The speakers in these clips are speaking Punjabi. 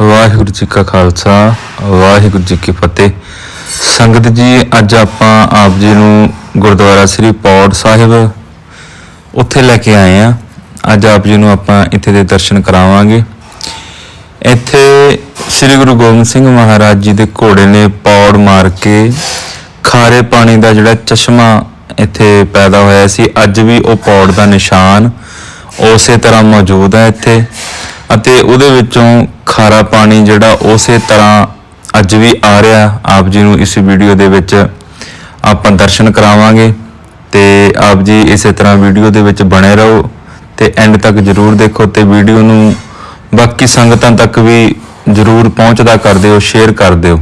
ਵਾਹਿਗੁਰੂ ਜੀ ਕਾ ਖਾਲਸਾ, ਵਾਹਿਗੁਰੂ ਜੀ ਕੀ ਫਤਿਹ। ਸੰਗਤ ਜੀ, ਅੱਜ ਆਪਾਂ ਆਪ ਜੀ ਨੂੰ ਗੁਰਦੁਆਰਾ ਸ੍ਰੀ ਪੌੜ ਸਾਹਿਬ ਉੱਥੇ ਲੈ ਕੇ ਆਏ ਆ ਅੱਜ ਆਪ ਜੀ ਨੂੰ ਆਪਾਂ ਇੱਥੇ ਦੇ ਦਰਸ਼ਨ ਕਰਾਵਾਂਗੇ। ਇੱਥੇ ਸ੍ਰੀ ਗੁਰੂ ਗੋਬਿੰਦ ਸਿੰਘ ਮਹਾਰਾਜ ਜੀ ਦੇ ਘੋੜੇ ਨੇ ਪੌੜ ਮਾਰ ਕੇ ਖਾਰੇ ਪਾਣੀ ਦਾ ਜਿਹੜਾ ਚਸ਼ਮਾ ਇੱਥੇ ਪੈਦਾ ਹੋਇਆ ਸੀ, ਅੱਜ ਵੀ ਉਹ ਪੌੜ ਦਾ ਨਿਸ਼ਾਨ ਉਸੇ ਤਰ੍ਹਾਂ ਮੌਜੂਦ ਹੈ ਇੱਥੇ। ਅਤੇ ਉਹਦੇ ਵਿੱਚੋਂ ਖਾਰਾ ਪਾਣੀ ਜਿਹੜਾ ਉਸੇ ਤਰ੍ਹਾਂ ਅੱਜ ਵੀ ਆ ਰਿਹਾ, ਆਪ ਜੀ ਨੂੰ ਇਸ ਵੀਡੀਓ ਦੇ ਵਿੱਚ ਆਪਾਂ ਦਰਸ਼ਨ ਕਰਾਵਾਂਗੇ ਤੇ ਆਪ ਜੀ ਇਸੇ ਤਰ੍ਹਾਂ ਵੀਡੀਓ ਦੇ ਵਿੱਚ ਬਣੇ ਰਹੋ ਤੇ ਐਂਡ ਤੱਕ ਜਰੂਰ ਦੇਖੋ ਤੇ ਵੀਡੀਓ ਨੂੰ ਬਾਕੀ ਸੰਗਤਾਂ ਤੱਕ ਵੀ ਜਰੂਰ ਪਹੁੰਚਦਾ ਕਰ ਦਿਓ ਸ਼ੇਅਰ ਕਰ ਦਿਓ।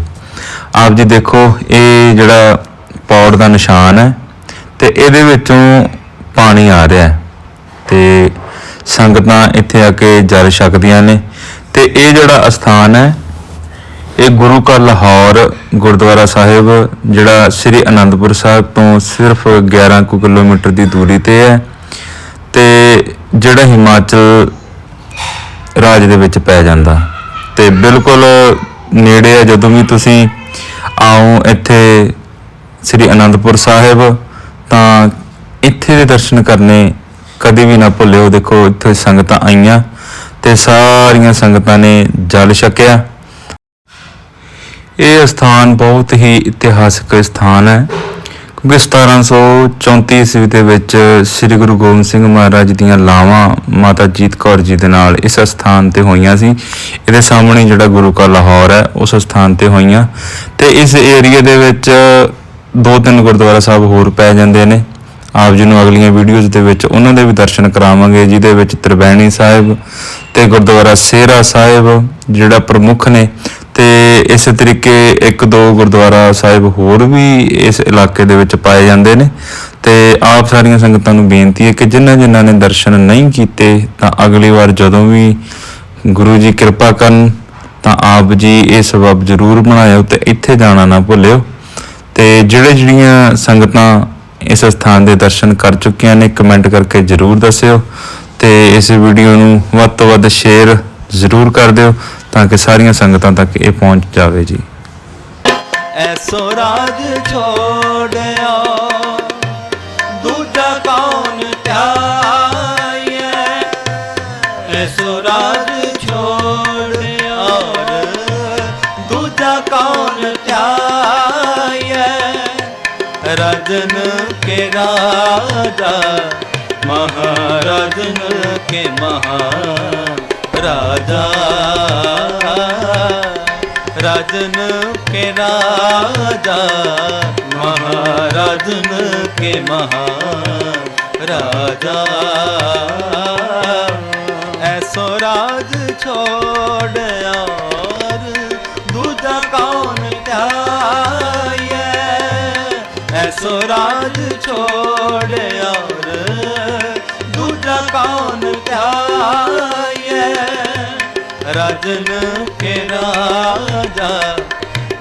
ਆਪ ਜੀ ਦੇਖੋ, ਇਹ ਜਿਹੜਾ ਪੌੜ ਦਾ ਨਿਸ਼ਾਨ ਹੈ ਤੇ ਇਹਦੇ ਵਿੱਚੋਂ ਪਾਣੀ ਆ ਰਿਹਾ ਹੈ ਤੇ ਸੰਗਤਾਂ ਇੱਥੇ ਆ ਕੇ ਜਲ ਛਕਦੀਆਂ ਨੇ। ਤੇ ਇਹ ਜਿਹੜਾ ਅਸਥਾਨ ਹੈ, ਇਹ ਗੁਰੂ ਕਾ ਲਾਹੌਰ ਗੁਰਦੁਆਰਾ ਸਾਹਿਬ, ਜਿਹੜਾ ਸ੍ਰੀ ਅਨੰਦਪੁਰ ਸਾਹਿਬ ਤੋਂ ਸਿਰਫ 11 ਕੁ ਕਿਲੋਮੀਟਰ ਦੀ ਦੂਰੀ ਤੇ ਹੈ। ਤੇ ਜਿਹੜਾ ਹਿਮਾਚਲ ਰਾਜ ਦੇ ਵਿੱਚ ਪੈ ਜਾਂਦਾ। ਤੇ ਬਿਲਕੁਲ ਨੇੜੇ ਆ, ਜਦੋਂ ਵੀ ਤੁਸੀਂ ਆਓ ਇੱਥੇ ਸ੍ਰੀ ਅਨੰਦਪੁਰ ਸਾਹਿਬ, ਤਾਂ ਇੱਥੇ ਦੇ ਦਰਸ਼ਨ ਕਰਨੇ ਕਦੇ ਵੀ ਨਾ ਭੁੱਲਿਓ। ਦੇਖੋ, ਇੱਥੇ ਸੰਗਤਾਂ ਆਈਆਂ ਤੇ ਸਾਰੀਆਂ ਸੰਗਤਾਂ ਨੇ ਜਲ ਛਕਿਆ। ਇਹ ਸਥਾਨ ਬਹੁਤ ਹੀ ਇਤਿਹਾਸਕ ਸਥਾਨ ਹੈ। ਕਿਉਂਕਿ 1734 ਈਸਵੀ ਦੇ ਵਿੱਚ ਸ੍ਰੀ ਗੁਰੂ ਗੋਬਿੰਦ ਸਿੰਘ ਮਹਾਰਾਜ ਦੀਆਂ ਲਾਵਾਂ ਮਾਤਾ ਜੀਤ ਕੌਰ ਜੀ ਦੇ ਨਾਲ ਇਸ ਸਥਾਨ ਤੇ ਹੋਈਆਂ ਸੀ। ਇਹਦੇ ਸਾਹਮਣੇ ਜਿਹੜਾ ਗੁਰੂ ਕਾ ਲਾਹੌਰ ਹੈ, ਉਸ ਸਥਾਨ ਤੇ ਹੋਈਆਂ। ਤੇ ਇਸ ਏਰੀਆ ਦੇ ਵਿੱਚ ਦੋ ਤਿੰਨ ਗੁਰਦੁਆਰਾ ਸਾਹਿਬ ਹੋਰ ਪੈ ਜਾਂਦੇ ਨੇ। ਆਪ ਜੀ ਨੂੰ ਅਗਲੀਆਂ ਵੀਡੀਓਜ਼ ਦੇ ਵਿੱਚ ਉਹਨਾਂ ਦੇ ਵੀ ਦਰਸ਼ਨ ਕਰਾਵਾਂਗੇ, ਜਿਹਦੇ ਵਿੱਚ ਤ੍ਰਿਵੈਣੀ ਸਾਹਿਬ ਤੇ ਗੁਰਦੁਆਰਾ ਸੇਰਾ ਸਾਹਿਬ ਜਿਹੜਾ ਪ੍ਰਮੁੱਖ ਨੇ ਤੇ ਇਸੇ ਤਰੀਕੇ ਇੱਕ ਦੋ ਗੁਰਦੁਆਰਾ ਸਾਹਿਬ ਹੋਰ ਵੀ ਇਸ ਇਲਾਕੇ ਦੇ ਵਿੱਚ ਪਾਏ ਜਾਂਦੇ ਨੇ ਤੇ ਆਪ ਸਾਰੀਆਂ ਸੰਗਤਾਂ ਨੂੰ ਬੇਨਤੀ ਹੈ ਕਿ ਜਿਨ੍ਹਾਂ ਜਿਨ੍ਹਾਂ ਨੇ ਦਰਸ਼ਨ ਨਹੀਂ ਕੀਤੇ, ਤਾਂ ਅਗਲੀ ਵਾਰ ਜਦੋਂ ਵੀ ਗੁਰੂ ਜੀ ਕਿਰਪਾ ਕਰਨ, ਤਾਂ ਆਪ ਜੀ ਇਹ ਸਬਬ ਜ਼ਰੂਰ ਬਣਾਇਓ ਤੇ ਇੱਥੇ ਜਾਣਾ ਨਾ ਭੁੱਲਿਓ। ਤੇ ਜਿਹੜੇ ਜਿਹੜੀਆਂ ਸੰਗਤਾਂ ਇਸ ਸਥਾਨ ਦੇ ਦਰਸ਼ਨ ਕਰ ਚੁੱਕੀਆਂ ਨੇ, ਕਮੈਂਟ ਕਰਕੇ ਜਰੂਰ ਦੱਸਿਓ ਤੇ ਇਸ ਵੀਡੀਓ ਨੂੰ ਵੱਧ ਤੋਂ ਵੱਧ ਸ਼ੇਅਰ ਜ਼ਰੂਰ ਕਰ ਦਿਓ ਤਾਂ ਕਿ ਸਾਰੀਆਂ ਸੰਗਤਾਂ ਤੱਕ ਇਹ ਪਹੁੰਚ ਜਾਵੇ ਜੀ। ਐਸੋ ਰਾਜ ਛੋੜਿਆ, ਦੂਜਾ ਕੌਣ ਧਿਆਏ ਐਸੋ ਰਾਜ ਮਹਾਰਾਜਨ ਕੇ ਰਾਜਾ ਮਹਾਰਾਜਨ ਕੇ ਮਹਾਰਾਜਾ ਰਾਜਨ ਕੇ ਰਾਜਾ ਮਹਾਰਾਜਨ ਕੇ ਮਹਾਰਾਜਾ ਐਸੋ ਰਾਜ ਛੋੜਿਆ ਸੋ ਰਾਜ ਛੋੜ ਔਰ ਦੂਜਾ ਕੌਣ ਧਿਆਏ ਰਜਨ ਕੇ ਰਾਜਾ,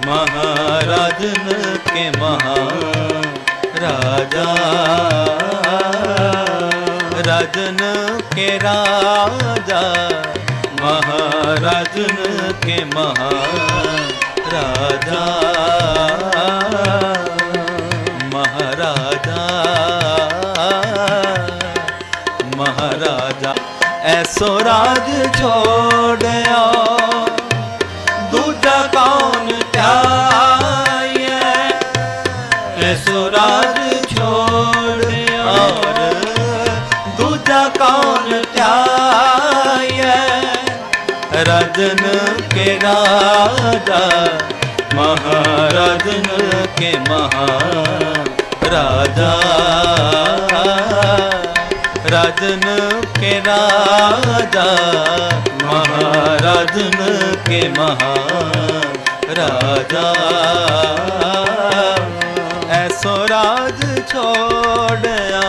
ਮਹਾਰਾਜਨ ਕੇ ਮਹਾ ਰਾਜਾ ਰਜਨ ਕੇ ਰਾਜਾ, ਮਹਾਰਾਜਨ ਕੇ ਮਹਾ ਰਾਜਾ ਮਹਾਰਾਜਾ, ਐਸੋ ਰਾਜ ਛੋੜਿਆ ਦੂਜਾ ਕੌਣ ਧਿਆਈਐ? ਐਸੋ ਰਾਜ ਛੋੜਿਆ ਦੂਜਾ ਕੌਣ ਧਿਆਈਐ? ਰਜਨ ਕੇ ਰਾਜਾ, ਮਹਾਰਾਜਨ ਕੇ ਮਹਾਰਾਜਾ। ਰਾਜਨ ਕੇ ਰਾਜਾ ਮਹਾਰਾਜਨ ਕੇ ਮਹਾਰਾਜਾ ਐਸੋ ਰਾਜ ਛੋੜਿਆ